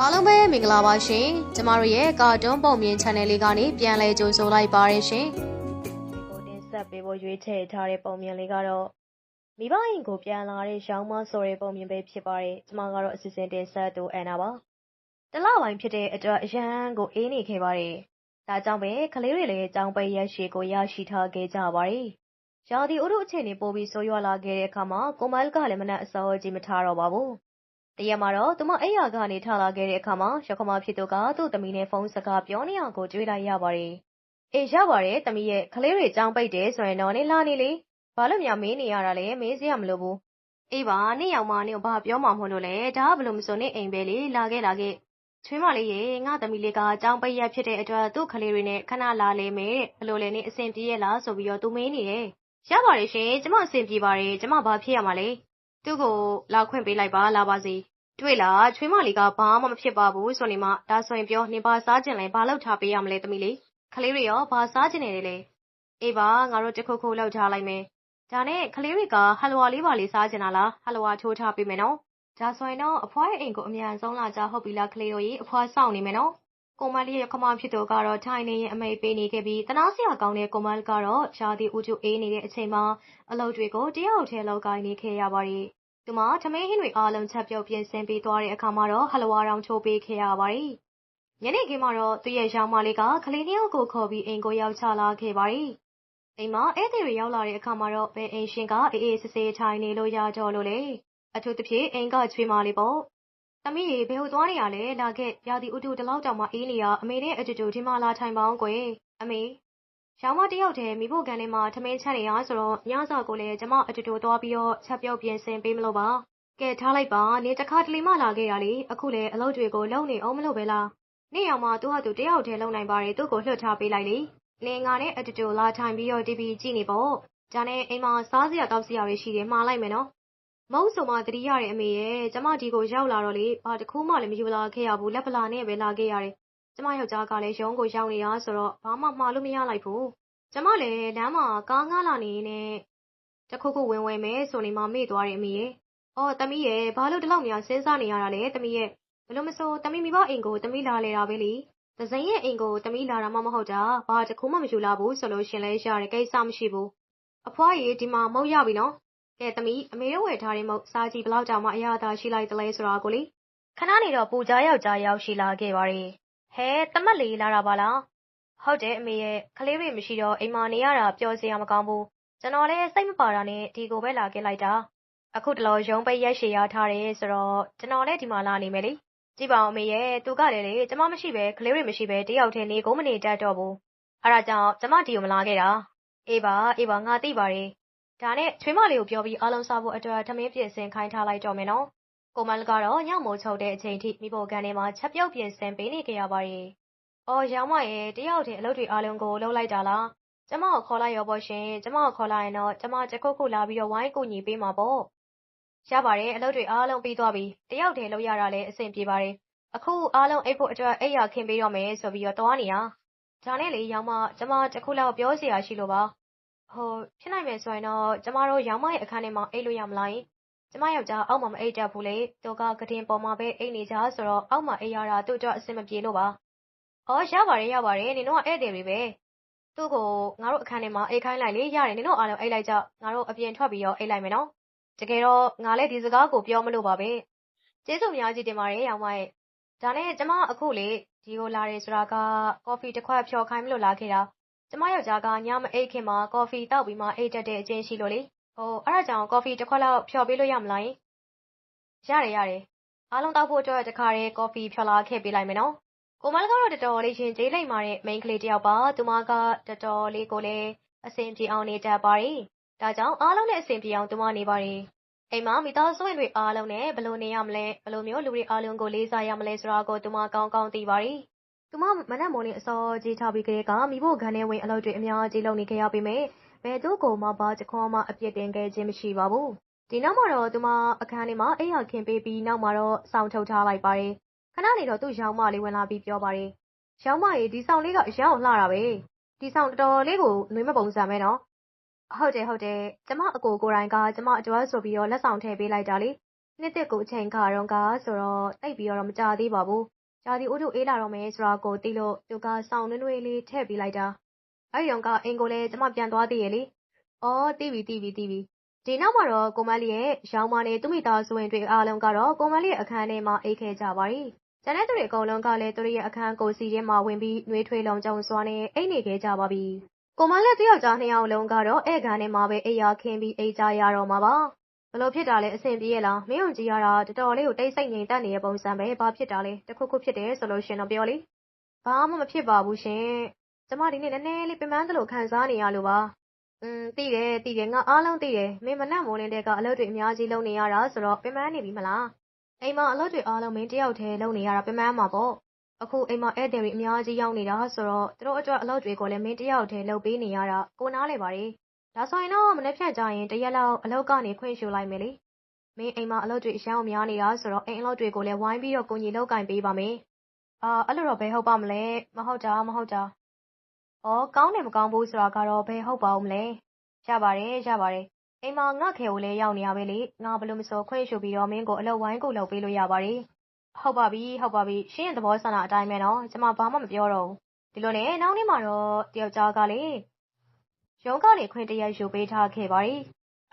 အားလုံးပဲမင်္ဂလာပါရှင်ကျမတို့ရဲ့ကာတွန်းပုံမြင် channel လေးကနေပြန်လည်ကြိုဆိုလိုက်ပါရရှင်ကိုတင်ဆက်ပေးဖို့ရွေးချယ်ထားတဲ့ပုံမြင်လေးကတော့မိဘအိမ်ကိုပြန်လာတဲ့ရောင်းမဆိုတဲ့ပုံမြင်ပဲဖြစ်ပါတယ်။ကျမကတော့အစီအစဉ်တင်ဆက်သူအန်နာပါ။တလပိုင်းဖြစ်တဲ့အတွက်အရန်ကိုအေးနေခဲ့ပါတယ်။ဒါကြောင့်ပဲကလေးတွေလည်းကြောင်းပိတ်ရက်ရှည်ကိုရရှိထားခဲ့ကြပါတယ်။ရာသီဥတုအခြေအနေပိုပြီးဆိုးရွားလာခဲ့တဲ့အခါမှာကိုမိုင်းကလည်းမနက်အစောကြီးမထားတော့ပါဘူး။ တရက်မှာတော့ သူမအိယာကနေ ထလာခဲ့တဲ့အခါမှာရခမဖြစ်သူက သူ့သမီးနဲ့ ဖုန်းစကားပြောနေအောင်ကိုကြွေးလိုက်ရပါတယ်။အေး ရပါတယ်သမီးရဲ့ ကလေးတွေကြောင်းပိတ်တယ်ဆိုရင်တော့နေလာနေလေ ဘာလို့များ မေးနေရတာလဲ မေးစရာမလိုဘူး အေးပါနေရောက်မှနေဘာပြောမှမဟုတ်လို့လဲ ဒါကဘလို့မစိုးနေအိမ်ပဲလေ လာခဲ့ လာခဲ့ ချွေးမလေးရေ ငါသမီးလေးကကြောင်းပိတ်ရဖြစ်တဲ့အတွက် သူ့ကလေးတွေနဲ့ ခဏလာလေမယ်ဘလို့လဲနေအဆင်ပြေရလားဆိုပြီးတော့ သူမေးနေတယ် ရပါတယ်ရှင် ကျမ အဆင်ပြေပါတယ် ကျမ ဘာဖြစ်ရမှာလဲ သူ့ကိုလာခွင့်ပေးလိုက်ပါလာပါစေတွေ့လားချွေးမလေးကဘာမှမဖြစ်ပါဘူးဆိုနေမှဒါဆိုရင်ပြောနေပါစားကျင်လဲဘာလောက်ထားပေးရမလဲသမီးလေးကလေးတွေရောဘာစားကျင်နေတယ်လဲအေးပါငါတို့တခုခုလောက်ထားလိုက်မယ်ဒါနဲ့ကလေးတွေကဟယ်လဝါလေးပါလေးစားကျင်တာလားဟယ်လဝါထိုးထားပေးမယ်နော်ဒါဆိုရင်တော့အဖွားရဲ့အိမ်ကိုအမြန်ဆုံးလာကြဟုတ်ပြီလားကလေးတို့ကြီးအဖွားစောင့်နေမယ်နော်ကိုမလေးရဲ့ခမဖြစ်သူကတော့ထိုင်နေရင်အမိတ်ပေးနေခဲ့ပြီးတနာစရာကောင်းတဲ့ကိုမလကတော့ရှားသည့်ဦးကျူအေးနေတဲ့အချိန်မှာအလုပ်တွေကိုတယောက်တည်းလောက်ကိုင်းနေခဲ့ရပါတ ယ်သူမထမင်းဟင်းတွေအားလုံးချက်ပြုတ်ပြင်ဆင်ပေးသွားတဲ့အခါမှာတော့ဟယ်လဝါတောင်ချိုးပေးခဲ့ရပါတယ်ညနေခင်းမှာတော့သူ့ရဲ့ရောင်မလေးကကလေးနှစ်ယောက်ကိုခေါ်ပြီးအိမ်ကိုရောက်ချလာခဲ့ပါတယ်အိမ်မှာဧည့်သည်တွေရောက်လာတဲ့အခါမှာတော့ဘယ်အိမ်ရှင်ကအေးအေးဆေးဆေးထိုင်နေလို့ရကြလို့လေအထူးသဖြင့်အိမ်ကချွေးမလေးပေါ့သမီးရေဘယ်ဟိုသွားနေရလဲလာခဲ့ရာသီဥတုတလောက်တောင်မှအေးနေရအမေနဲ့အတူတူဒီမှာလာထိုင်ပါအောင်ကွယ်အမေ ရောင်မတယောက်တည်းမိဖို့ကန်ထဲမှာ ထမင်းချက်နေရဆိုတော့ ညစာကိုလည်း ကျမ အတူတူသွားပြီးတော့ ချက်ပြုတ်ပြင်ဆင်ပေးမလို့ပါ ကဲ ထားလိုက်ပါနေတခါတလေမှ လာခဲ့ရလေ အခုလည်း အလုပ်တွေကို လုပ်နေအောင်မလို့ပဲလား နေရောင်မသူ့ဟာသူ တယောက်တည်း လုပ်နိုင်ပါတယ် သူ့ကို လွှတ်ထားပေးလိုက်လေလင် ငါနဲ့အတူတူ လာထိုင်ပြီးတော့ TV ကြည့်နေပေါ့ ဒါနဲ့ အိမ်မှာ စားစရာတောက်စရာတွေရှိတယ် မှားလိုက်မယ်နော် မဟုတ်ဆိုမှတတိရတဲ့အမေရဲ့ကျမ ဒီကိုရောက်လာတော့လေ ဘာတစ်ခုမှလည်း မယူလာခဲ့ရဘူး လက်ပလာနဲ့ပဲ လာခဲ့ရတယ် ကျမယောက်ျားကလည်းရုံးကိုရောက်နေတာဆိုတော့ဘာမှမှားလို့မရလိုက်ဘူးကျမလည်းလမ်းမှာကားငှားလာနေနေတခုခုဝင်ဝင်မယ်ဆိုနေမှမေ့သွားတယ်အမေရဲ့အော်တမီးရဲ့ဘာလို့ဒီလောက်များစဉ်းစားနေရတာလဲတမီးရဲ့ဘလို့မဆိုတမီးမိဘအိမ်ကိုတမီးလာလေတာပဲလေ။သဇင်ရဲ့အိမ်ကိုတမီးလာတာမှမဟုတ်တာ။ဘာတခုမှမယူလာဘူးဆိုလို့ရှင်လဲရတယ်ကိစ္စမရှိဘူး။အဖွားကြီးဒီမှာမုတ်ရပြီနော်။ကဲတမီးအမေတို့ဝယ်ထားတဲ့မုတ်စားကြည့်ဘလောက်ကြောင်မှအရာသာရှိလိုက်တလဲဆိုတာကိုလေ။ခဏနေတော့ပူကြယောက်ျားရောက်ရှိလာခဲ့ပါရဲ့။ ဟဲတမက်လေးလာတာပါလား။ဟုတ်တယ်အမေရဲ့ကလေးတွေမရှိတော့အိမ်မှာနေရတာပျော်စရာမကောင်းဘူး။ကျွန်တော်လည်းစိတ်မပါတာနဲ့ဒီကိုပဲလာခဲ့လိုက်တာ။အခုတလောရုံးပိတ်ရက်ရှည်ရထားတယ်ဆိုတော့ကျွန်တော်လည်းဒီမှာလာနေမယ်လေ။ကြည့်ပါဦးအမေရဲ့သူကလည်းလေကျမမရှိပဲကလေးတွေမရှိပဲတယောက်တည်းနေကိုမနေတတ်တော့ဘူးအဲဒါကြောင့်ကျမဒီကိုမလာခဲ့တာအေးပါအေးပါငါသိပါတယ်ဒါနဲ့ချွေးမလေးကိုပြောပြီးအားလုံးစားဖို့အတွက်ထမင်းပြင်ဆင်ခိုင်းထားလိုက်တော့မယ်နော် ကိုမန်ကတော့ညမိုးချုပ်တဲ့အချိန်ထိမိဖို့ကန်ထဲမှာချက်ပြုတ်ပြင်ဆင်ပေးနေကြရပါတယ်အော်ရောင်မရဲ့တယောက်တည်းအလုပ်တွေအားလုံးကိုလှုပ်လိုက်တာလားကျမကိုခေါ်လိုက်ရောပေါ့ရှင်ကျမကိုခေါ်လိုက်ရင်တော့ကျမတခုခုလာပြီးတော့ဝိုင်းကူညီပေးမှာပေါ့ရပါတယ်အလုပ်တွေအားလုံးပြီးသွားပြီတယောက်တည်းလုပ်ရတာလည်းအဆင်ပြေပါတယ်အခုအားလုံးအိတ်ဖို့အတွက်အိတ်ရခင်းပေးတော့မယ်ဆိုပြီးတော့သွားနေရဒါနဲ့လေရောင်မကျမတခုလောက်ပြောစရာရှိလို့ပါဟိုဖြစ်နိုင်မယ်ဆိုရင်တော့ကျမတို့ရောင်မရဲ့အခန်းထဲမှာအိတ်လို့ရမလား ကျမယောက်ျား အောက်မှာ မအိတ်တတ်ဘူးလေ သူကကတင်ပေါ်မှာပဲ အိတ်နေကြဆိုတော့ အောက်မှာအိတ်ရတာ သူ့အတွက် အဆင်မပြေလို့ပါ။အော် ရပါတယ် ရပါတယ် နင်တို့က ဧည့်သည်တွေပဲ။သူ့ကို ငါတို့အခန်းထဲမှာ အိတ်ခိုင်းလိုက်လေ ရတယ် နင်တို့အားလုံး အိတ်လိုက်ကြ ငါတို့ အပြင်ထွက်ပြီးတော့ အိတ်လိုက်မယ်နော် တကယ်တော့ ငါလည်း ဒီစကားကို ပြောမလို့ပါပဲ ကျေးဇူးအများကြီးတင်ပါတယ်ရောင်မရဲ့ ဒါနဲ့ ကျမ အခုလေ ဒီကိုလာတယ်ဆိုတာက ကော်ဖီတစ်ခွက်ဖြော်ခိုင်းမလို့ လာခဲ့တာ ကျမယောက်ျားက ညမအိတ်ခင်မှာ ကော်ဖီတောက်ပြီးမှ အိတ်တက်တဲ့အချင်းရှိလို့လေ ဟိုအဲ့ဒါကြောင့်ကော်ဖီတစ်ခွက်လောက်ဖြော်ပေးလို့ရမလားရတယ်ရတယ်အားလုံးတောက်ဖို့အတွက်တခါတည်းကော်ဖီဖြော်လာခဲ့ပေးလိုက်မယ်နော်ကိုမလကတော့တော်တော်လေးရှင်ကျေးလိမ့်မာတဲ့မိန်းကလေးတယောက်ပါသူမကတော်တော်လေးကိုလည်းအဆင်ပြေအောင်နေတတ်ပါတယ်ဒါကြောင့်အားလုံးနဲ့အဆင်ပြေအောင်သူမနေပါတယ်အိမ်မှာမိသားစုဝင်တွေအားလုံးနဲ့ဘယ်လိုနေရမလဲဘယ်လိုမျိုးလူတွေအားလုံးကိုလေးစားရမလဲဆိုတာကိုသူမကောင်းကောင်းသိပါတယ်သူမမနက်မိုးလင်းအစောကြီးထားပြီးကလေးကမိဖို့ခန်းထဲဝင်အလုပ်တွေအများကြီးလုပ်နေခဲ့ရပေမဲ့ ဘယ်သူကိုမှ ဘာတစ်ခွန်းမှ အပြစ်တင်ခဲ့ခြင်း မရှိပါဘူး ဒီနောက်မှာတော့ သူမ အခန်းထဲမှာ အိယာခင်ပေးပြီး နောက်မှာတော့ စောင့်ထုတ်ထားလိုက်ပါတယ် ခဏနေတော့ သူ့ရောင်မလေး ဝင်လာပြီး ပြောပါတယ်ရောင်မကြီးဒီဆောင်လေးက အရောင်လှတာပဲ ဒီဆောင် တော်တော်လေးကိုနှွေးမပုံစံပဲနော် ဟုတ်တယ်ဟုတ်တယ် ကျမအကိုကိုယ်တိုင်က ကျမအတွက်ဆိုပြီးတော့ လက်ဆောင်ထည့်ပေးလိုက်တာလေ နှစ်သက်ကိုအချိန်ခါတော့ကဆိုတော့တိတ်ပြီးတော့ မကြသေးပါဘူး။ဂျာဒီဦးတို့အေးလာတော့မယ်ဆိုတာကို သိလို့ သူက စောင်းနွေးနွေးလေး ထည့်ပေးလိုက်တာ။ အဲ့ဒီတော့ကအိမ်ကိုလည်းကျမပြန်သွားသေးရဲ့လေ။အော်သိပြီသိပြီသိပြီ။ဒီနောက်မှာတော့ကိုမလေးရဲ့ရောင်မနဲ့သူမိသားစုဝင်တွေအားလုံးကတော့ကိုမလေးရဲ့အခန်းထဲမှာအိတ်ခဲ့ကြပါရီ။ကျန်တဲ့သူတွေအကုန်လုံးကလည်းသူတို့ရဲ့အခန်းကိုစီထဲမှာဝင်ပြီးနှွေးထွေးလုံးကြုံစွာနဲ့အိတ်နေခဲ့ကြပါပြီ။ကိုမလေးတယောက်ကြားနှစ်ယောက်လုံးကတော့ဧကန်ထဲမှာပဲအိယာခင်းပြီးအိတ်ကြရတော့မှာပါ။ဘလို့ဖြစ်တာလဲအဆင်ပြေရလားမင်းုံကြည့်ရတာတော်တော်လေးကိုတိတ်ဆိတ်ငြိမ်သက်နေတဲ့ပုံစံပဲဘာဖြစ်တာလဲတခုခုဖြစ်တယ်ဆိုလို့ရှင်တော့ပြောလေဘာမှမဖြစ်ပါဘူးရှင် ကျမဒီနေ့နည်းနည်းလေးပင်ပန်းသလိုခံစားနေရလို့ပါอืมသိတယ်သိတယ်ငါအားလုံးသိတယ်မင်းမနှက်မိုးလင်းတဲ့ကအလုပ်တွေအများကြီးလုပ်နေရတာဆိုတော့ပင်ပန်းနေပြီမလားအိမ်မှာအလုပ်တွေအားလုံးမင်းတယောက်တည်းလုပ်နေရတာပင်ပန်းမှာပေါ့အခုအိမ်မှာဧည့်သည်တွေအများကြီးရောက်နေတာဆိုတော့သူတို့အတွက်အလုပ်တွေကိုလည်းမင်းတယောက်တည်းလုပ်ပေးနေရတာကိုနားလေပါတယ်ဒါဆိုရင်တော့မနေ့ဖြတ်ကြရင်တရက်လောက်အလုပ်ကနေခွင့်ရှူလိုက်မယ်လေမင်းအိမ်မှာအလုပ်တွေအရှမ်းအောင်များနေတာဆိုတော့အိမ်အလုပ်တွေကိုလည်းဝိုင်းပြီးတော့ကိုကြီးလောက်ကင်ပေးပါမယ်အာအဲ့လိုတော့ဘယ်ဟုတ်ပါမလဲမဟုတ်တာမဟုတ်တာ ဩကောင်းတယ် မကောင်းဘူးဆိုတာကတော့ ဘယ်ဟုတ်ပါဦးမလဲ ရပါတယ် ရပါတယ် အိမ်မှာ ငါခဲကိုလည်း ရောက်နေရပဲလေ ငါဘလို့မစိုးခွင့်ရှူပြီးတော့ မင်းကို အလုပ်ဝိုင်းကိုလုပ်ပေးလို့ရပါတယ် ဟုတ်ပါပြီ ဟုတ်ပါပြီ ရှင်းရဲ့သဘောဆန္ဒအတိုင်းပဲနော် ကျမ ဘာမှမပြောတော့ဘူး ဒီလိုနဲ့ နောက်နေ့မှာတော့တယောက်ကြားကလေ ရုံးကနေ ခွင့်တရက်ယူပေးထားခဲ့ပါ යි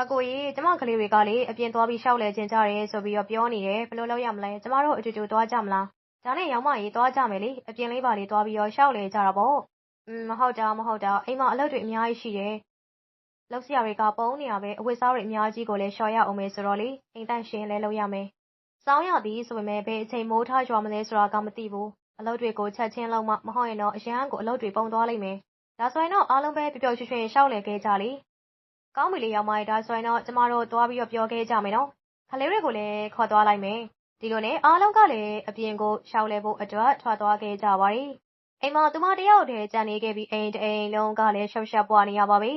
အကိုကြီးကျမကလေးတွေကလေ အပြင်သွားပြီးရှောက်လဲခြင်းကြတယ်ဆိုပြီးတော့ ပြောနေတယ် ဘယ်လိုလုပ်ရမလဲ ကျမတို့ အတူတူသွားကြမလား ဒါနဲ့ရောင်းမကြီးသွားကြမယ်လေ အပြင်လေးပါလေးသွားပြီးတော့ရှောက်လဲကြတာပေါ့ อืมမဟုတ်တာမဟုတ်တာအိမ်မှာအလုပ်တွေအများကြီးရှိတယ်လောက်စရာတွေကပုံနေရပဲအဝတ်စားတွေအများကြီးကိုလည်းရှော်ရအောင်မယ်ဆိုတော့လေအိမ်တန့်ရှင်လဲလုပ်ရမယ်စောင်းရသည်ဆိုပေမဲ့ဘယ်အချိန်မိုးထားကြွမလဲဆိုတာကမသိဘူးအလုပ်တွေကိုချက်ချင်းလုံးမမဟုတ်ရင်တော့အရန်ကိုအလုပ်တွေပုံသွားလိမ့်မယ်ဒါဆိုရင်တော့အားလုံးပဲပျော်ပျော်ရွှင်ရွှင်ရှောက်လဲခဲ့ကြလေကောင်းပြီလေရောင်မကြီးဒါဆိုရင်တော့ကျမတို့သွားပြီးတော့ပြောခဲ့ကြမယ်နော်ခလေးတွေကိုလည်းခေါ်သွားလိုက်မယ်ဒီလိုနဲ့အားလုံးကလည်းအပြင်ကိုရှောက်လဲဖို့အတွက်ထွက်သွားခဲ့ကြပါရီ အိမ်မှာ သူမတယောက်တည်းကြံနေခဲ့ပြီး အိမ်တအိမ်လုံးကလည်း ရှောက်ရှက်ပွားနေရပါပြီ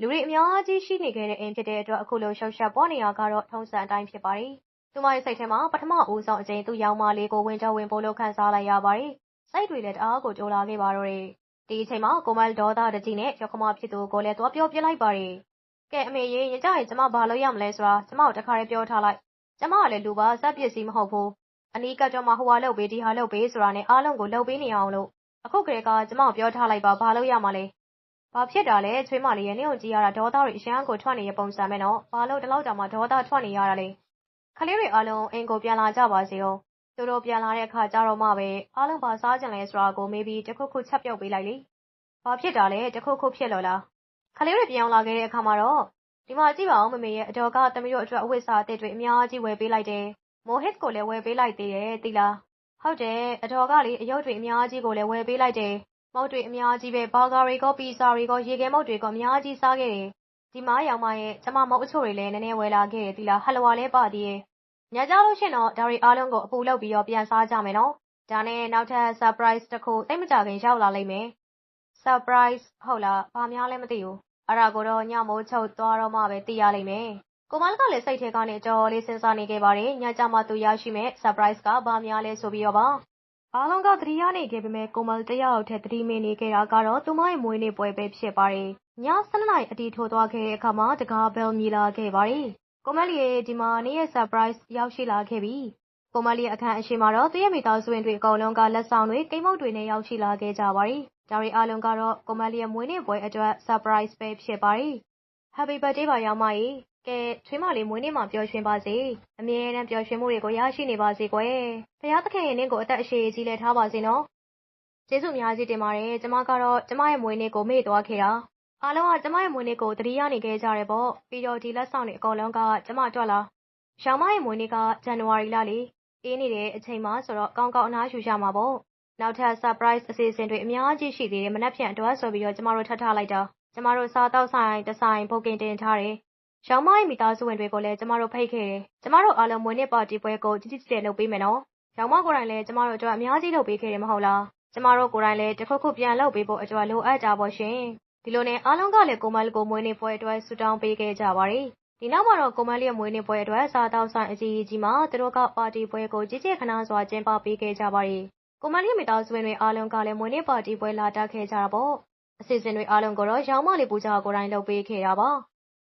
လူတွေအများကြီးရှိနေခဲ့တဲ့ အိမ်ဖြစ်တဲ့အတွက် အခုလို ရှောက်ရှက်ပွားနေရကတော့ ထုံးစံအတိုင်းဖြစ်ပါရီသူမရဲ့စိတ်ထဲမှာ ပထမဦးဆုံးအချိန်သူ့ရောင်မလေးကိုဝင်ကြဝင်ပို့လို့ ခံစားလိုက်ရပါရီစိတ်တွေလည်း တအားကိုကြိုးလာခဲ့ပါတော့တယ် ဒီအချိန်မှာ ကိုမလ်ဒေါသတကြီးနဲ့ရောက်ခမဖြစ်သူကိုလည်း သွားပြောပြလိုက်ပါရီကဲ အမေရေရင်ကြရင် ကျမ ဘာလုပ်ရမလဲဆိုတာ ကျမကို တခါတည်းပြောထားလိုက် ကျမကလည်း လူပါ စက်ပစ္စည်းမဟုတ်ဘူး အနီးကပ်တော့မှ ဟိုဟာလုပ်ပေး ဒီဟာလုပ်ပေးဆိုတာနဲ့ အားလုံးကို လုပ်ပေးနေအောင်လို့ အခုကလေးက ကျမကိုပြောထားလိုက်ပါ ဘာလုပ်ရမှာလဲ ဘာဖြစ်တာလဲ ချွေးမလေးရဲ့ နင့်ကိုကြည့်ရတာ ဒေါသတွေ အရန်ကိုထွက်နေတဲ့ပုံစံပဲနော် ဘာလို့ ဒီလောက်တောင်မှဒေါသထွက်နေရတာလဲခလေးတွေအားလုံး အိမ်ကို ပြန်လာကြပါစေဦး သူတို့ ပြန်လာတဲ့အခါကျတော့မှပဲ အားလုံးပါစားကြလဲဆိုတာကိုမေးပြီးတခုခု ချက်ပြုတ်ပေးလိုက်လေ ဘာဖြစ်တာလဲတခုခုဖြစ်လို့လားခလေးတွေ ပြောင်းလာခဲ့တဲ့အခါမှာတော့ ဒီမှာကြည့်ပါဦးမမေရဲ့အတော်က သမီးတို့အတွက် အဝတ်စားအသစ်တွေ အများကြီး ဝယ်ပေးလိုက်တယ်။မိုဟစ်ကိုလည်း ဝယ်ပေးလိုက်သေးတယ် သိလား။ ဟုတ်တယ်အတော်ကလေအယုတ်တွေအများကြီးကိုလည်း ဝယ်ပေးလိုက်တယ်။မုတ်တွေအများကြီးပဲ ဘာဂါတွေကပီဇာတွေကရေခဲမုတ်တွေကအများကြီးစားခဲ့တယ်။ဒီမှာရောင်မရဲ့ကျမ မုတ်အချို့တွေလည်း နည်းနည်းဝယ်လာခဲ့တယ်သိလား ဟလဝါလည်းပါသေးရဲ့။ညကြလို့ရှင်တော့ ဒါတွေအားလုံးကို အပူလုပ်ပြီးတော့ ပြန်စားကြမယ်နော်။ဒါနဲ့ နောက်ထပ် surprise တစ်ခုတိတ်မကြခင် ရောက်လာလိမ့်မယ်။ surprise ဟုတ်လား ဘာများလဲမသိဘူး အဲ့ဒါကိုတော့ ညမိုးချုပ်သွားတော့မှပဲ သိရလိမ့်မယ်။ ကိုမလကလည်း စိတ်ထဲကနေ ကြော်လေး စဉ်းစားနေခဲ့ပါတယ်။ညကြမှာသူရရှိမဲ့ surprise က ဘာများလဲဆိုပြီးတော့ပါ။အားလုံးက သတိရနေခဲ့ပေမဲ့ကိုမလတယောက်တည်းသတိမေ့နေခဲ့တာကတော့ သူမရဲ့ မွေးနေ့ပွဲပဲ ဖြစ်ပါတယ်။ည7နာရီအတီထိုးသွားခဲ့တဲ့အခါမှာတကားဘယ်မြည်လာခဲ့ပါတယ်။ကိုမလီရဲ့ဒီမှာ နေရဲ့ surprise ရောက်ရှိလာခဲ့ပြီ။ကိုမလီအခန်းအရှိမှာတော့ သူရဲ့ မိသားစုဝင်တွေ အကုန်လုံးက လက်ဆောင်တွေ ကိမုတ်တွေနဲ့ ရောက်ရှိလာခဲ့ကြပါတယ်။ဒါတွေအားလုံးကတော့ ကိုမလီရဲ့ မွေးနေ့ပွဲအတွက် surprise ပဲ ဖြစ်ပါတယ်။ Happy birthday ပါရောင်မကြီး။ ကဲ ချွေးမလေးမွေးနေ့မှာပျော်ရွှင်ပါစေ။အမြဲတမ်းပျော်ရွှင်မှုတွေကို ရရှိနေပါစေကွယ်။ဘုရားသခင်ရဲ့နင့်ကို အသက်အရှည်ကြီးလဲထားပါစေနော်။ကျေးဇူးအများကြီးတင်ပါတယ်။ကျမကတော့ ကျမရဲ့မွေးနေ့ကို မေ့သွားခဲ့တာ။အားလုံးက ကျမရဲ့မွေးနေ့ကို သတိရနေခဲ့ကြတယ်ပေါ့။ပြီးတော့ ဒီလက်ဆောင်တွေအကုန်လုံးက ကျမအတွက်လား။ရောင်မရဲ့မွေးနေ့က ဇန်နဝါရီလလေ။အေးနေတဲ့အချိန်မှာဆိုတော့ ကောင်းကောင်း အနားယူရမှာပေါ့။နောက်ထပ် surprise အစီအစဉ်တွေ အများကြီးရှိသေးတယ် မနက်ဖြန်အတွက်ဆိုပြီးတော့ ကျမတို့ ထပ်ထားလိုက်တာ။ကျမတို့ စားသောက်ဆိုင်တစ်ဆိုင် booking တင်ထားတယ်။ ရောင်မရဲ့ မိသားစုဝင်တွေကိုလည်း ကျမတို့ ဖိတ်ခဲ့တယ်။ကျမတို့အားလုံး မွေးနေ့ပါတီပွဲကို ကြီးကြီးကျယ်ကျယ် လုပ်ပေးမယ်နော်။ရောင်မကိုယ်တိုင်လည်း ကျမတို့အတွက် အများကြီး လုပ်ပေးခဲ့တယ် မဟုတ်လား။ကျမတို့ကိုယ်တိုင်လည်း တစ်ခုခု ပြန်လုပ်ပေးဖို့အတွက် လိုအပ်တာပေါ့ရှင်။ဒီလိုနဲ့ အားလုံးကလည်း ကိုမလ်ကို မွေးနေ့ပွဲအတွက် ဆုတောင်းပေးခဲ့ကြပါတယ်။ဒီနောက်မှာတော့ ကိုမလ်ရဲ့ မွေးနေ့ပွဲအတွက် စားသောက်ဆိုင် အကြီးကြီးမှာ သူတို့က ပါတီပွဲကိုကြီးကျယ်ခမ်းနားစွာ ကျင်းပပေးခဲ့ကြပါတယ်။ကိုမလ်ရဲ့ မိသားစုဝင်တွေ အားလုံးကလည်း မွေးနေ့ပါတီပွဲ လာတက်ခဲ့ကြတာပေါ့။အစီအစဉ်တွေ အားလုံးကိုတော့ ရောင်မလေး ပူဇာကိုယ်တိုင် လုပ်ပေးခဲ့တာပါ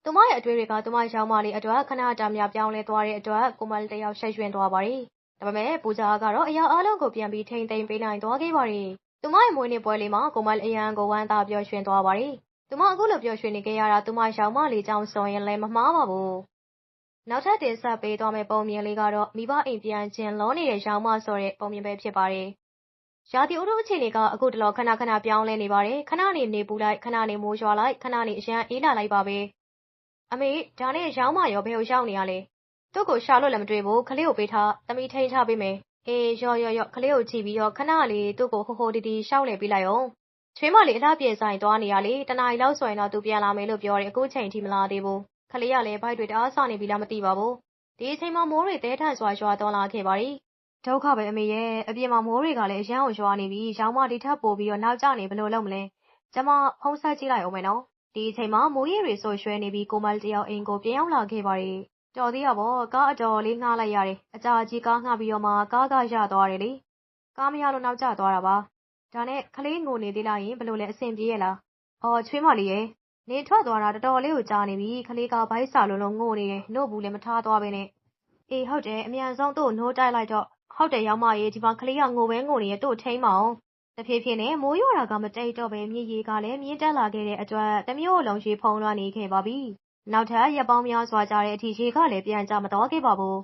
သူမရဲ့အတွေ့တွေက သူမရောင်းမလေးအတွက် ခဏတာများပြောင်းလဲသွားတဲ့အတွက် ကိုမလေးတယောက်ဆက်ရွှင်သွားပါတယ်။ဒါပေမဲ့ ပူဇာကတော့ အရာအလုံးကို ပြန်ပြီး ထိမ့်သိမ့်ပေးနိုင်သွားခဲ့ပါတယ်။သူမရဲ့မွေးနေ့ပွဲလေးမှာ ကိုမလေး အရန်ကို ဝမ်းသာပျော်ရွှင်သွားပါတယ်။သူမ အခုလို ပျော်ရွှင်နေခဲ့ရတာ သူမရောင်းမလေးကြောင့်ဆိုရင်လည်း မမှားပါဘူး။နောက်ထပ် တင်ဆက်ပေးသွားမယ့် ပုံမြင်လေးကတော့ မိဘအိမ်ပြန်ခြင်းလောနေတဲ့ရောင်းမဆိုတဲ့ ပုံမြင်ပဲ ဖြစ်ပါတယ်။ရာသီဥတုအခြေအနေက အခုတလော ခဏခဏ ပြောင်းလဲနေပါတယ်။ခဏနေ နေပူလိုက် ခဏနေ မိုးရွာလိုက် ခဏနေ အရန်အေးလာလိုက်ပါပဲ။ အမေဒါနဲ့ရောင်းမရောဘယ်ကိုရောက်နေရလဲ။သူ့ကိုရှာလို့လည်းမတွေ့ဘူးခလေးကိုပေးထားသမီးထိန်ထားပေးမယ်။အေးရော့ရော့ရော့ခလေးကိုကြည့်ပြီးတော့ခဏလေးသူ့ကိုဟိုဟိုတီတီရှောက်လေပေးလိုက်အောင်။ချွေးမလေးအလှပြင်ဆိုင်သွားနေရလေတနားရီလောက်ဆိုရင်တော့သူပြန်လာမယ်လို့ပြောတယ်အခုချိန်ထိမလာသေးဘူး။ခလေးကလည်းဘိုက်တွေတအားဆနေပြီလားမသိပါဘူး။ဒီအချိန်မှာမိုးတွေတဲထန်စွာရွာသွန်းလာခဲ့ပါရီ။ဒုက္ခပဲအမေရဲ့အပြင်မှာမိုးတွေကလည်းအရန်ကိုရွာနေပြီရောင်းမဒီထက်ပိုပြီးတော့နောက်ကျနေဘယ်လိုလုပ်မလဲ။ကျမဖုံးဆက်ကြည့်လိုက်အောင်မယ်နော်။ ဒီအချိန်မှာ မိုးရေတွေဆိုရွှဲနေပြီး ကိုမတယောက် အိမ်ကို ပြန်ရောက်လာခဲ့ပါရီ။တော်သေးရပေါ့ ကားအတော်လေး ငှားလိုက်ရတယ်။အကြာကြီးကားငှားပြီးတော့မှ ကားကရသွားတယ်လေ။ကားမရလို့ နောက်ကျသွားတာပါ။ဒါနဲ့ခလေးငိုနေသေးလားယင် ဘယ်လိုလဲ အဆင်ပြေရဲ့လား။အော် ချွေးမလေးရဲ့နေထွက်သွားတာ တော်တော်လေးကို ကြာနေပြီခလေးကဘိုက်စာလုံးလုံးငိုနေတယ်နှုတ်ဘူးလည်း မထားသွားပဲနဲ့ အေး ဟုတ်တယ် အမြန်ဆုံး သူ့ကိုနှိုးတိုက်လိုက်တော့ ဟုတ်တယ်ရောက်မရေးဒီမှာ ကလေးက ငိုပဲငိုနေရဲ့သူ့ထိမ်းမအောင် တဖြည်းဖြည်းနဲ့မိုးရွာတာကမတိတ်တော့ပဲမြေကြီးကလည်းမြင့်တက်လာခဲ့တဲ့အတွက်တမျိုးလုံးရှိဖုံးလွှမ်းနေခဲ့ပါပြီနောက်ထပ်ရက်ပေါင်းများစွာကြာတဲ့အထိရေကလည်းပြန်ကြမတော်ခဲ့ပါဘူး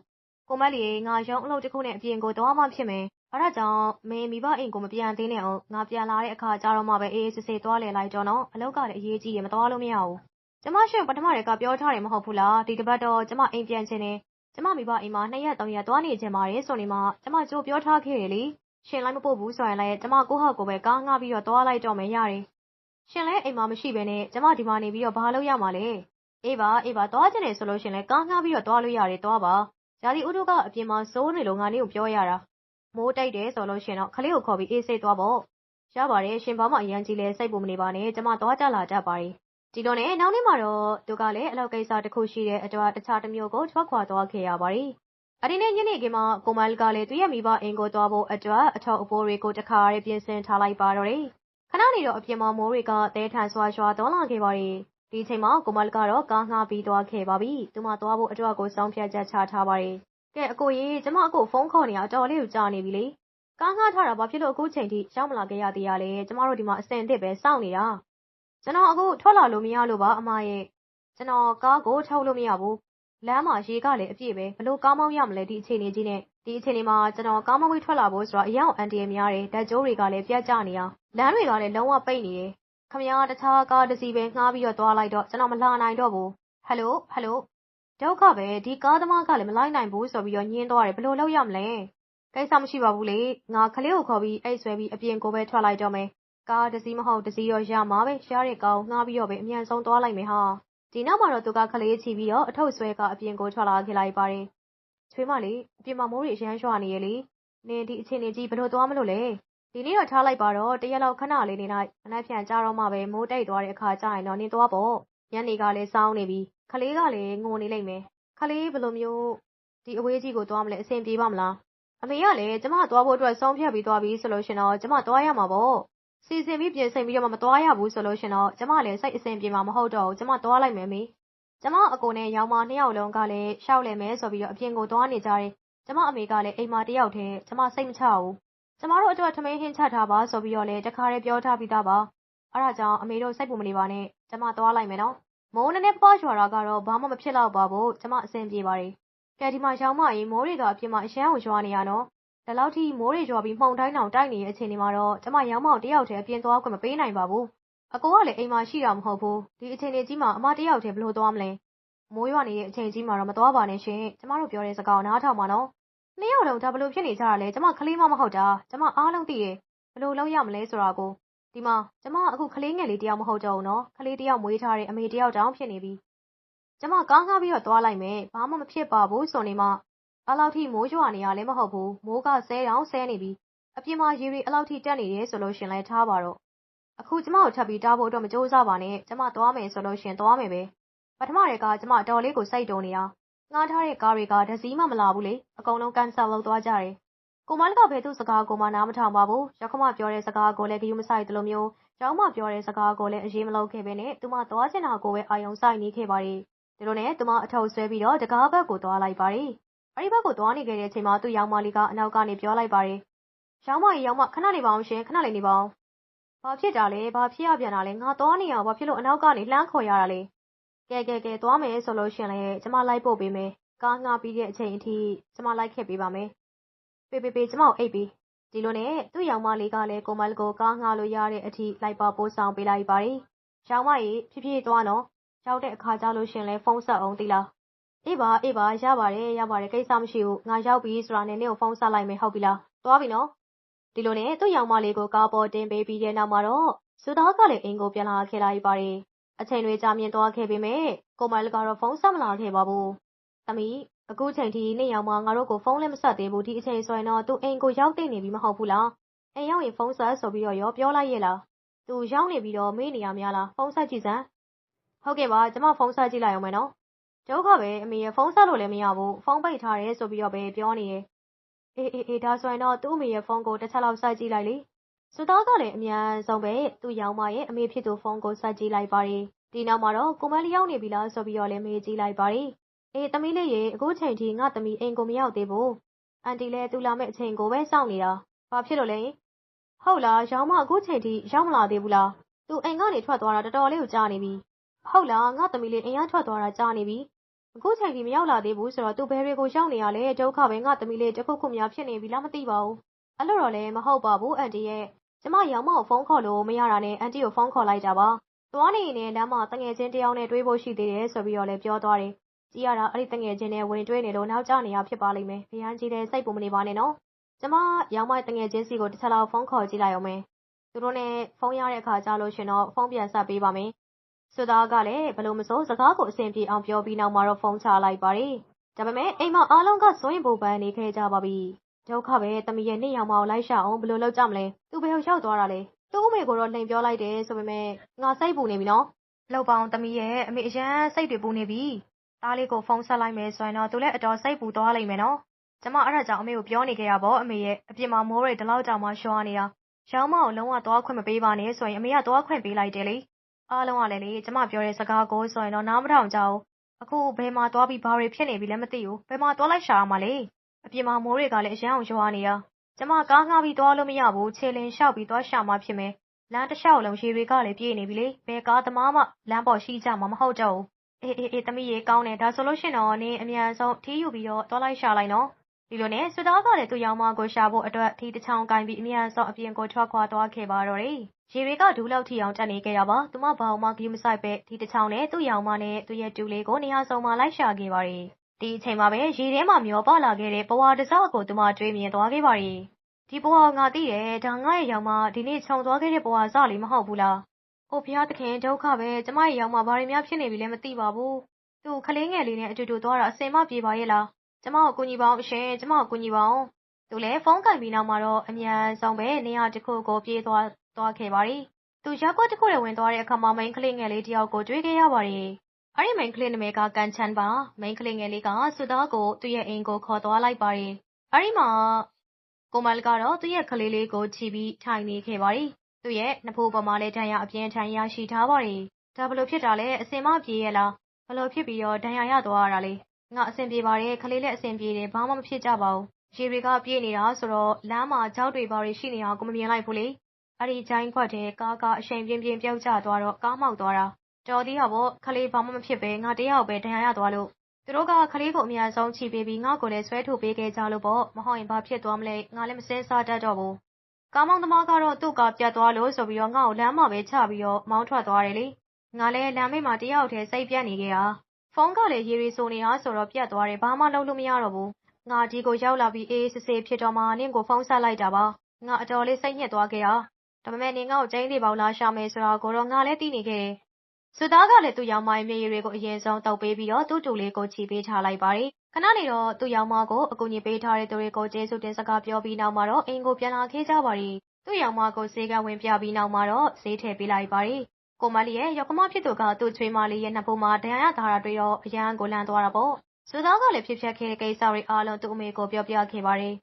ကိုမက်လီငါရုံအလုပ်တစ်ခုနဲ့အပြင်ကိုသွားမှဖြစ်မယ်အဲ့ဒါကြောင့်မင်းမိဘအိမ်ကိုမပြန်သေးနဲ့အောင်ငါပြန်လာတဲ့အခါကျတော့မှပဲအေးအေးဆေးဆေးသွားလေလိုက်တော့နော်အလုပ်ကလည်းအရေးကြီးတယ်မသွားလို့မရဘူးကျမရှင်ပထမတည်းကပြောထားတယ်မဟုတ်ဘူးလားဒီတစ်ပတ်တော့ကျမအိမ်ပြန်ချင်တယ်ကျမမိဘအိမ်မှာနှစ်ရက်သုံးရက်သွားနေချင်ပါတယ်ဆိုနေမှကျမကြိုပြောထားခဲ့တယ်လေ ရှင်လိုက်မပို့ဘူးဆိုရင်လည်းကျမကိုဟောက်ကိုပဲကားငှားပြီးတော့သွားလိုက်တော့မယ်ရတယ်ရှင်လည်းအိမ်မှာမရှိဘဲနဲ့ကျမဒီမှာနေပြီးတော့ဘာလုပ်ရမှာလဲအေးပါအေးပါသွားချင်တယ်ဆိုလို့ရှင်လည်းကားငှားပြီးတော့သွားလို့ရတယ်သွားပါဂျာဒီဥတုကအပြင်မှာစိုးနေလို့ငါနေကိုပြောရတာမိုးတိုက်တယ်ဆိုလို့ရှင်တော့ခလေးကိုခေါ်ပြီးအေးစိတ်သွားပေါ့ရပါတယ်ရှင်ဘာမှအရန်ကြီးလဲစိတ်ပူမနေပါနဲ့ကျမသွားကြလာတတ်ပါတယ်ဒီလိုနဲ့နောက်နေ့မှာတော့သူကလည်းအလောက်ကိစ္စတစ်ခုရှိတဲ့အတွက်တခြားတစ်မျိုးကိုထွက်ခွာသွားခဲ့ရပါတယ်။ အဒီနေ့ညနေခင်းမှာ ကိုမိုင်ကလည်း သူ့ရဲ့မိဘအိမ်ကိုသွားဖို့အတွက် အထောက်အပိုးတွေကို တခါရဲပြင်ဆင်ထားလိုက်ပါတော့တယ်။ခဏနေတော့ အပြင်မှာ မိုးတွေကတဲထန်စွာ ရွာသွန်းလာခဲ့ပါတယ်။ဒီချိန်မှာ ကိုမိုင်ကတော့ ကားငှားပြီးသွားခဲ့ပါပြီ။သူမသွားဖို့အတွက်ကိုစောင်းဖြတ်ချက်ချထားပါတယ်။ကဲအကိုကြီးကျမ အကိုဖုန်းခေါ်နေတာ အတော်လေးကို ကြာနေပြီလေ။ကားငှားထားတာ ဘာဖြစ်လို့ အခုချိန်ထိ ရောက်မလာခဲ့ရသေးရလဲ။ကျမတို့ဒီမှာအစင်အစ်ပဲ စောင့်နေတာ။ကျွန်တော် အခု ထွက်လာလို့မရလို့ပါ အမရဲ့ ကျွန်တော် ကားကို ထုတ်လို့မရဘူး လမ်းမှာရေကလည်းအပြည့်ပဲဘလို့ကားမောင်းရမလဲ ဒီအခြေအနေကြီးနဲ့ ဒီအခြေအနေမှာ ကျွန်တော် ကားမောင်းပြီး ထွက်လာဖို့ဆိုတော့အယောင်အန်တီရများတယ် ဓာတ်ကြိုးတွေကလည်း ပြတ်ကျနေအောင်လမ်းတွေကလည်း လုံးဝပိတ်နေတယ်ခမရတခြားကားတစ်စီးပဲ ငှားပြီးတော့သွားလိုက်တော့ ကျွန်တော် မလာနိုင်တော့ဘူး ဟယ်လို ဟယ်လို ဒုက္ခပဲ ဒီကားသမားကလည်း မလိုက်နိုင်ဘူးဆိုပြီးတော့ညင်းသွားတယ်ဘလို့လုပ်ရမလဲ ကိစ္စမရှိပါဘူးလေ ငါ ကလေးကိုခေါ်ပြီး အိတ်ဆွဲပြီး အပြင်ကိုပဲ ထွက်လိုက်တော့မယ် ကားတစ်စီးမဟုတ် တစ်စီးတော့ ရမှာပဲရှားတဲ့ကောင်ငှားပြီးတော့ပဲ အမြန်ဆုံးသွားလိုက်မယ်ဟာ ဒီနောက်မှာတော့ သူက ခလေးချီပြီးတော့ အထုပ်ဆွဲကအပြင်ကို ထွက်လာခဲ့လိုက်ပါတယ် ချွေးမလေး အပြင်မှာ မိုးတွေ အရမ်းရွှာနေရလေ နင် ဒီအချိန်ကြီး ဘယ်လိုသွားမလို့လဲ ဒီနေ့တော့ ထားလိုက်ပါတော့တရက်လောက် ခဏလေးနေလိုက် မနှက်ဖြန်ကြတော့မှပဲ မိုးတိတ်သွားတဲ့အခါကျရင်တော့ နင်သွားပေါ့ ညနေကလည်း စောင်းနေပြီ ခလေးကလည်း ငိုနေလိမ့်မယ် ခလေး ဘယ်လိုမျိုး ဒီအဝေးကြီးကို သွားမလဲ အဆင်ပြေပါမလား အမေကလည်း ကျမသွားဖို့အတွက် ဆုံးဖြတ်ပြီးသွားပြီဆိုလို့ရှင်တော့ ကျမ သွားရမှာပေါ့ စီစဉ်ပြီးပြင်ဆင်ပြီးတော့မှမသွားရဘူးဆိုလို့ရှင်တော့ကျမလည်းစိတ်အဆင်ပြေမှာမဟုတ်တော့ဘူးကျမသွားလိုက်မယ်မေကျမအကိုနဲ့ရောင်မနှစ်ယောက်လုံးကလည်းရှောက်လဲမယ်ဆိုပြီးတော့အပြင်ကိုသွားနေကြတယ်ကျမအမေကလည်းအိမ်မှာတယောက်တည်းကျမစိတ်မချဘူးကျမတို့အတွက်ထမင်းဟင်းချက်ထားပါဆိုပြီးတော့လည်းတခါတည်းပြောထားပြီးသားပါအဲ့ဒါကြောင့်အမေတို့စိတ်ပူမနေပါနဲ့ကျမသွားလိုက်မယ်နော်မိုးနည်းနည်းပွားရွာတာကတော့ဘာမှမဖြစ်တော့ပါဘူးကျမအဆင်ပြေပါတယ်ကဲဒီမှာရောင်မကြီးမိုးတွေကအပြင်မှာအရှမ်းကိုရွာနေရနော် ဒါလောက်ထိမိုးတွေရွာပြီးမှုန်တိုင်းတောင်တိုက်နေတဲ့အချိန်ဒီမှာတော့ကျမရောင်းမောင်တယောက်တည်းအပြင်သွားခွင့်မပေးနိုင်ပါဘူးအကိုကလည်းအိမ်မှာရှိတာမဟုတ်ဘူးဒီအချိန်လေးကြီးမှာအမတယောက်တည်းဘယ်လိုသွားမလဲမိုးရွာနေတဲ့အချိန်ကြီးမှာတော့မသွားပါနဲ့ရှင်ကျမတို့ပြောတဲ့စကားကိုနားထောင်ပါနော်နှစ်ယောက်လုံးဒါဘယ်လိုဖြစ်နေကြတာလဲကျမကလေးမမဟုတ်တာကျမအားလုံးသိတယ်ဘယ်လိုလုပ်ရမလဲဆိုတာကိုဒီမှာကျမအခုကလေးငယ်လေးတယောက်မဟုတ်တော့ဘူးနော်ကလေးတယောက်မွေးထားတဲ့အမေတယောက်တောင်ဖြစ်နေပြီကျမကားငှားပြီးတော့သွားလိုက်မယ်ဘာမှမဖြစ်ပါဘူးဆိုနေမှ အဲ့လောက်ထိမိုးရွာနေရလဲမဟုတ်ဘူးမိုးကဆဲတောင်ဆဲနေပြီအပြင်မှာရေတွေအဲ့လောက်ထိတက်နေတယ်ဆိုလို့ရှင်လဲထားပါတော့အခုကျမကိုထပ်ပြီးတားဖို့တော့မကြိုးစားပါနဲ့ကျမသွားမယ်ဆိုလို့ရှင်သွားမယ်ပဲပထမတည်းကကျမတော်လေးကိုစိတ်တုံနေတာငှားထားတဲ့ကားတွေကဒစီမှမလာဘူးလေအကုန်လုံးကန်ဆယ်လုပ်သွားကြတယ်ကိုမလကဘယ်သူစကားကိုမှနားမထောင်ပါဘူး။ရောက်ခမပြောတဲ့စကားကိုလည်းဂရုမစိုက်သလိုမျိုးကျောင်းမပြောတဲ့စကားကိုလည်းအရေးမလုပ်ခဲ့ပဲနဲ့သူမသွားချင်တာကိုပဲအာယုံစိုက်နေခဲ့ပါတယ်။ဒီလိုနဲ့သူမအထုပ်ဆွဲပြီးတော့တကားဘက်ကိုသွားလိုက်ပါတယ်။ အဲဒီဘက်ကိုသွားနေခဲ့တဲ့အချိန်မှာ သူ့ရောင်မလေးက အနောက်ကနေ ပြောလိုက်ပါတယ်။ရောင်မကြီးရောင်မခဏနေပါအောင်ရှင်ခဏလေးနေပါအောင်။ဘာဖြစ်တာလဲ ဘာဖြစ်ရပြန်တာလဲ ငါသွားနေရဘာဖြစ်လို့ အနောက်ကနေ လှမ်းခေါ်ရတာလဲ။ကဲ ကဲ ကဲ သွားမယ်ဆိုလို့ရှင်လေကျမ လိုက်ပို့ပေးမယ်။ကားငှားပြီးတဲ့အချိန်အထိ ကျမ လိုက်ခဲ့ပေးပါမယ်။ပေးပေးပေးကျမကို အိပ်ပြီးဒီလိုနဲ့ သူ့ရောင်မလေးကလည်း ကိုမလကို ကားငှားလို့ရတဲ့အထိ လိုက်ပါပို့ဆောင်ပေးလိုက်ပါတယ်။ရောင်မကြီးဖြည်းဖြည်းသွားနော်။ရောက်တဲ့အခါကျလို့ရှင်လဲဖုန်းဆက်အောင်သီလား။ အေးပါအေးပါရပါတယ်ရပါတယ်ကိစ္စမရှိဘူးငါရောက်ပြီဆိုတာနဲ့နင့်ကိုဖုန်းဆက်လိုက်မယ်ဟုတ်ပြီလား။သွားပြီနော်။ဒီလိုနဲ့သူ့ရောင်မလေးကိုကားပေါ်တင်ပေးပြီးတဲ့နောက်မှာတော့စုသားကလည်းအိမ်ကိုပြန်လာခဲ့လိုက်ပါတယ်။အချိန်တွေကြာမြင့်သွားခဲ့ပေမဲ့ကိုမလကတော့ဖုန်းဆက်မလာခဲ့ပါဘူး။သမီးအခုချိန်ထိနေ့ရောက်မှငါတို့ကိုဖုန်းလည်းမဆက်သေးဘူးဒီအချိန်ဆိုရင်တော့သူအိမ်ကိုရောက်သိနေပြီမဟုတ်ဘူးလားအိမ်ရောက်ရင်ဖုန်းဆက်ဆိုပြီးတော့ရောပြောလိုက်ရဲ့လားသူရောက်နေပြီးတော့မေးနေရများလားဖုန်းဆက်ကြည့်စမ်းဟုတ်ကဲ့ပါကျမဖုန်းဆက်ကြည့်လိုက်အောင်မယ်နော် ဒုက္ခပဲအမေရဖုန်းဆက်လို့လည်းမရဘူးဖုန်းပိတ်ထားတယ်ဆိုပြီးတော့ပဲပြောနေရဲ့အေးအေးအေးဒါဆိုရင်တော့သူ့အမေရဲ့ဖုန်းကိုတစ်ချက်လောက်ဆက်ကြည့်လိုက်လေစသားကလည်းအမြန်ဆုံးပဲသူ့ရောင်မရဲ့အမေဖြစ်သူဖုန်းကိုဆက်ကြည့်လိုက်ပါတယ်ဒီနောက်မှာတော့ကိုမလေးရောက်နေပြီလားဆိုပြီးတော့လည်းမေးကြည့်လိုက်ပါတယ်အေးသမီးလေးရေအခုချိန်ထိငါသမီးအိမ်ကိုမရောက်သေးဘူးအန်တီလည်းသူလာမဲ့အချိန်ကိုပဲစောင့်နေတာဘာဖြစ်လို့လဲဟုတ်လားရောင်မအခုချိန်ထိရောက်မလာသေးဘူးလားသူအိမ်ကနေထွက်သွားတာတော်တော်လေးကိုကြာနေပြီဟုတ်လားငါသမီးလေးအိမ်ကထွက်သွားတာကြာနေပြီ အခုချိန်ထိ မရောက်လာသေးဘူးဆိုတော့ သူဘယ်တွေကို ရောက်နေရလဲ ဒုက္ခပဲငါသမီးလေး တခုခုများဖြစ်နေပြီလား မသိပါဘူး အဲ့လိုတော့လည်း မဟုတ်ပါဘူးအန်တီရဲ့ ကျမရောင်မကို ဖုန်းခေါ်လို့မရတာနဲ့ အန်တီကို ဖုန်းခေါ်လိုက်တာပါ သွားနေနေလမ်းမှာတငယ်ချင်းတယောက်နဲ့ တွေးဖို့ရှိသေးတယ်ဆိုပြီးတော့လည်း ပြောသွားတယ် ကြည့်ရတာ အဲ့ဒီတငယ်ချင်းနဲ့ ဝင်တွေးနေလို့ နောက်ကျနေရဖြစ်ပါလိမ့်မယ်။ဘရန်ကြီးတဲ့စိတ်ပူမနေပါနဲ့နော်။ကျမရောင်းမိုက်တငယ်ချင်းစီကို တစ်ချက်လောက် ဖုန်းခေါ်ကြည့်လိုက်အောင်မယ်။သူတို့နဲ့ ဖုန်းရတဲ့အခါကြာလို့ရှင်တော့ ဖုန်းပြန်ဆက်ပေးပါမယ်။ စွသားကလည်းဘလို့မစိုးစကားကိုအဆင်ပြေအောင် ပြောပြီးနောက်မှာတော့ ဖုန်းချလိုက်ပါတယ်။ဒါပေမဲ့အိမ်မအားလုံးကစွန့်ရင်ပူပန်းနေခဲ့ကြပါပြီ။ဒုက္ခပဲတမီရဲ့နေ့ရောင်မကို လိုက်ရှာအောင်ဘလို့လုပ်ကြမလဲ။သူဘယ်ကို ရောက်သွားတာလဲ။သူ့အမေကိုတော့လှိမ်ပြောလိုက်တယ်ဆိုပေမဲ့ငါစိတ်ပူနေပြီနော်။လောက်ပေါင်းတမီရဲ့ အမေ အရန်စိတ်တွေပူနေပြီ။သားလေးကို ဖုန်းဆက်လိုက်မယ်ဆိုရင်တော့ သူလည်း အတော်စိတ်ပူသွားလိမ့်မယ်နော်။ကျမ အဲ့ဒါကြောင့် အမေကို ပြောနေခဲ့ရပေါ့အမေရဲ့ အပြင်မှာ မိုးတွေ ဒီလောက်ကြောင်မှရှောနေတာ။ရောင်းမကို လုံးဝသွားခွင့်မပေးပါနဲ့ဆိုရင် အမေက သွားခွင့်ပေးလိုက်တယ်လေ။ အားလုံးကလည်းလေ ကျမပြောတဲ့စကားကိုဆိုရင်တော့ နားမထောင်ကြဘူး။အခု ဘယ်မှာသွားပြီး ဘာတွေဖြစ်နေပြီလဲမသိဘူး။ဘယ်မှာသွားလိုက်ရှာရမှာလဲ။အပြင်မှာ မိုးတွေကလည်း အရန်အောင်ရွာနေတာ။ကျမ ကားငှားပြီးသွားလို့မရဘူး။ခြေလင်လျှောက်ပြီး သွားရှာမှဖြစ်မယ်။လမ်းတစ်လျှောက်လုံး ရေတွေကလည်း ပြေးနေပြီလေ။ဘယ်ကားသမားမှ လမ်းပေါ်ရှိကြမှာ မဟုတ်တော့ဘူး အေး အေး အေး သမီးရေ ကောင်းတယ် ဒါဆိုလို့ရှင်တော့ နင်းအမြန်ဆုံး ထီးယူပြီးတော့ သွားလိုက်ရှာလိုက်နော် ဒီလိုနဲ့စွသားကလည်း သူ့ရောင်မကိုရှာဖို့အတွက် ထီးတစ်ချောင်းကင်ပြီး အမြန်ဆုံး အပြင်ကို ထွက်ခွာသွားခဲ့ပါတော့တယ် ရေတွေက ဒူးလောက်ထီအောင် တက်နေခဲ့တာပါ သူမဘာမှ ဂရုမစိုက်ပဲထီးတစ်ချောင်းနဲ့ သူ့ရောင်မနဲ့ သူ့ရဲ့တူလေးကို နေရာစုံမှာ လိုက်ရှာခဲ့ပါတယ် ဒီအချိန်မှာပဲ ရေထဲမှာ မျောပါလာခဲ့တဲ့ဘဝတစားကို သူမတွေးမြင်သွားခဲ့ပါတယ် ဒီဘဝငါသိတယ် ဒါ ငါရဲ့ရောင်မ ဒီနေ့ခြုံသွားခဲ့တဲ့ဘဝစလေး မဟုတ်ဘူးလား။အို ဘုရားသခင် ဒုက္ခပဲ ကျမရဲ့ရောင်မ ဘာတွေများ ဖြစ်နေပြီလဲ မသိပါဘူး။သူကလေးငယ်လေးနဲ့ အတူတူသွားတာအစင်မပြေပါရဲ့လား။ ကျမကိုကူညီပါအောင်အရှင်ကျမကိုကူညီပါအောင်။သူလည်းဖုန်းကင်ပြီးနောက်မှာတော့အမြန်ဆုံးပဲနေရာတစ်ခုကိုပြေးသွားသွားခဲ့ပါတယ်။သူရက်ကွက်တစ်ခုထဲဝင်သွားတဲ့အခါမှာမိန်းကလေးငယ်လေးတယောက်ကိုတွေ့ခဲ့ရပါတယ်။အဲ့ဒီမိန်းကလေးနာမည်ကကန်ချန်ပါ။မိန်းကလေးငယ်လေးကစွသားကိုသူ့ရဲ့အိမ်ကိုခေါ်သွားလိုက်ပါတယ်။အဲ့ဒီမှာကိုမလကတော့သူ့ရဲ့ကလေးလေးကိုချီပြီးထိုင်နေခဲ့ပါတယ်သူ့ရဲ့နဖူးပေါ်မှာလည်းဒဏ်ရာအပြင်းထန်ရရှိထားပါတယ်။ဒါဘလို့ဖြစ်တာလဲအစင်မပြေရဲ့လားဘလို့ဖြစ်ပြီးတော့ဒဏ်ရာရသွားရတာလဲ ငါအစင်ပြေပါတယ်ခလေးလည်းအစင်ပြေတယ် ဘာမှ မဖြစ်ကြပါဘူး ရေတွေက ပြေးနေတာဆိုတော့ လမ်းမှာကြောက်တွေပါတွေ ရှိနေတာကို မမြင်လိုက်ဘူးလေ အဲ့ဒီ ဂျိုင်းခွက်တဲ့ကားက အရှိန်ပြင်းပြင်း ပြုတ်ကျသွားတော့ ကားမောက်သွားတာ တော်သေးတာပေါ့ခလေး ဘာမှမဖြစ်ပဲငါတယောက်ပဲ ဒဏ်ရာရသွားလို့ သူတို့ကခလေးကို အများဆုံး ချီပေးပြီး ငါ့ကိုလည်း ဆွဲထုတ်ပေးခဲ့ကြလို့ပေါ့ မဟုတ်ရင် ဘာဖြစ်သွားမလဲ ငါလည်း မစင်းစားတတ်တော့ဘူး ကားမောင်းသမားကတော့ သူ့ကားပြတ်သွားလို့ဆိုပြီးတော့ငါ့ကို လမ်းမှာပဲချပြီးတော့ မောင်းထွက်သွားတယ်လေ ငါလည်း လမ်းမေးမှာတယောက်တည်း စိတ်ပြတ်နေခဲ့တာ ဖုန်းကလည်း ရေရီဆိုနေတာဆိုတော့ ပြတ်သွားတယ် ဘာမှလုပ်လို့မရတော့ဘူး ငါ ဒီကိုရောက်လာပြီး အေးစစ်စစ်ဖြစ်တော့မှ နင့်ကို ဖုန်းဆက်လိုက်တာပါ ငါ အတော်လေး စိတ်ညစ်သွားခဲ့တာ ဒါပေမဲ့ နင်ငါ့ကို ကျင်းသေးပေါက် လာရှာမယ်ဆိုတော့ကိုတော့ ငါလည်း သိနေခဲ့တယ်။စုသားကလည်း သူ့ရောင်မရဲ့ မျက်ရည်တွေကို အရင်ဆုံးတုပ်ပေးပြီးတော့ သူ့တူလေးကို ချီပေးထားလိုက်ပါတယ်။ခဏနေတော့ သူ့ရောင်မကို အကူအညီပေးထားတဲ့သူတွေကို ကျေးဇူးတင်စကားပြောပြီးနောက်မှာတော့ အိမ်ကိုပြန်လာခဲ့ကြပါတယ်။သူ့ရောင်မကိုဈေးကဝင်ပြပြီးနောက်မှာတော့ဈေးထည့်ပေးလိုက်ပါတယ်။ ကိုမလေးရဲ့ရောက်ခမဖြစ်သူက သူ့ချွေးမလေးရဲ့နှစ်ဖူးမှာ ဒဏ်ရာရထားတာတွေ့တော့ အရန်ကို လန့်သွားတာပေါ့။စုသားကလည်း ဖြစ်ဖြတ်ခဲ့တဲ့ ကိစ္စတွေအားလုံး သူ့အမေကို ပြောပြခဲ့ပါတယ်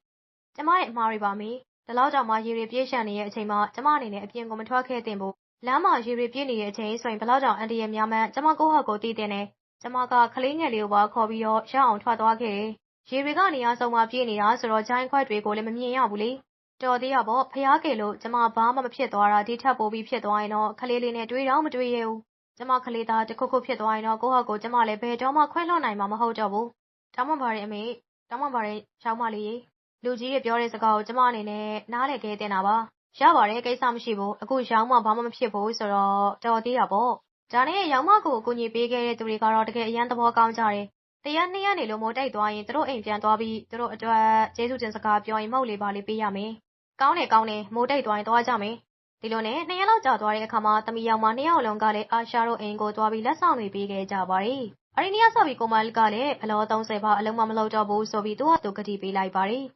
ကျမရဲ့ အမှားတွေပါမေ။ဒီလောက်တောင်မှ ရေတွေပြည့်လျှံနေတဲ့အချိန်မှာ ကျမအနေနဲ့ အပြင်ကို မထွက်ခဲ့သင့်ဘူး။လမ်းမှာ ရေတွေပြည့်နေတဲ့အချိန်ဆိုရင် ဘယ်လောက်တောင် အန္တရာယ်များမှန်း ကျမ ကိုယ့်ဟာကိုယ် သိသင့်တယ်။ကျမက ကလေးငယ်လေးကိုပါ ခေါ်ပြီးတော့ရအောင် ထွက်သွားခဲ့တယ်။ရေတွေက နေရာစုံမှာ ပြည့်နေတာဆိုတော့ ဂျိုင်းခွက်တွေကိုလည်း မမြင်ရဘူးလေ။ တော်သေးတာပေါ့ဖျားကယ်လို့ ကျမ ဘာမှ မဖြစ်သွားတာ ဒီထက်ပိုပြီး ဖြစ်သွားရင်တော့ ကလေးလေးနဲ့ တွေ့တော့မတွေ့ရဘူး။ကျမ ကလေးသားတစ်ခုခုဖြစ်သွားရင်တော့ ကိုယ့်ဟာကိုယ် ကျမလည်း ဘယ်တော့မှ ခွင့်လွှတ်နိုင်မှာ မဟုတ်တော့ဘူး။တောင်းပန်ပါတယ်အမေ။တောင်းပန်ပါတယ်ရှောင်းမလေးရေ။လူကြီးတွေပြောတဲ့စကားကို ကျမအနေနဲ့ နားလည်ခဲ့တင်တာပါ။ရပါတယ် ကိစ္စမရှိဘူး။အခုရောင်းမှဘာမှမဖြစ်ဘူးဆိုတော့ တော်သေးတာပေါ့။ဒါနဲ့ရောင်းမကို အကူအညီပေးခဲ့တဲ့သူတွေကတော့ တကယ် အရန်သဘောကောင်းကြတယ်။ တရက်နှစ်ရက်နေလို့မိုးတိတ်သွားရင် သူတို့အိမ်ပြန်သွားပြီး သူတို့အတွက် ကျေးဇူးတင်စကားပြောရင်မဟုတ်လေပါလေးပေးရမယ်။ကောင်းတယ် ကောင်းတယ် မိုးတိတ်သွားရင် သွားကြမယ်။ဒီလိုနဲ့ နှစ်ရက်လောက်ကြာသွားတဲ့အခါမှာ သမီးယောက်မ နှစ်ယောက်လုံးကလည်း အာရှာတို့အိမ်ကိုသွားပြီး လက်ဆောင်တွေပေးခဲ့ကြပါတယ်။အဲဒီနေ့ကစပြီး ကိုမလ်ကလည်း အလော30ပါ အလုံးမမလုပ်တော့ဘူးဆိုပြီး သူ့ဟာသူ ကတိပေးလိုက်ပါတယ်။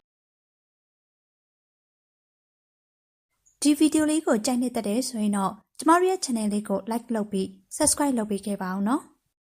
ဒီဗီဒီယိုလေးကို ကြိုက်နေတဲ့တဲ့ဆိုရင်တော့ ကျမတို့ရဲ့ channel လေးကို like လုပ်ပြီး subscribe လုပ်ပေးခဲ့ပါအောင်နော်။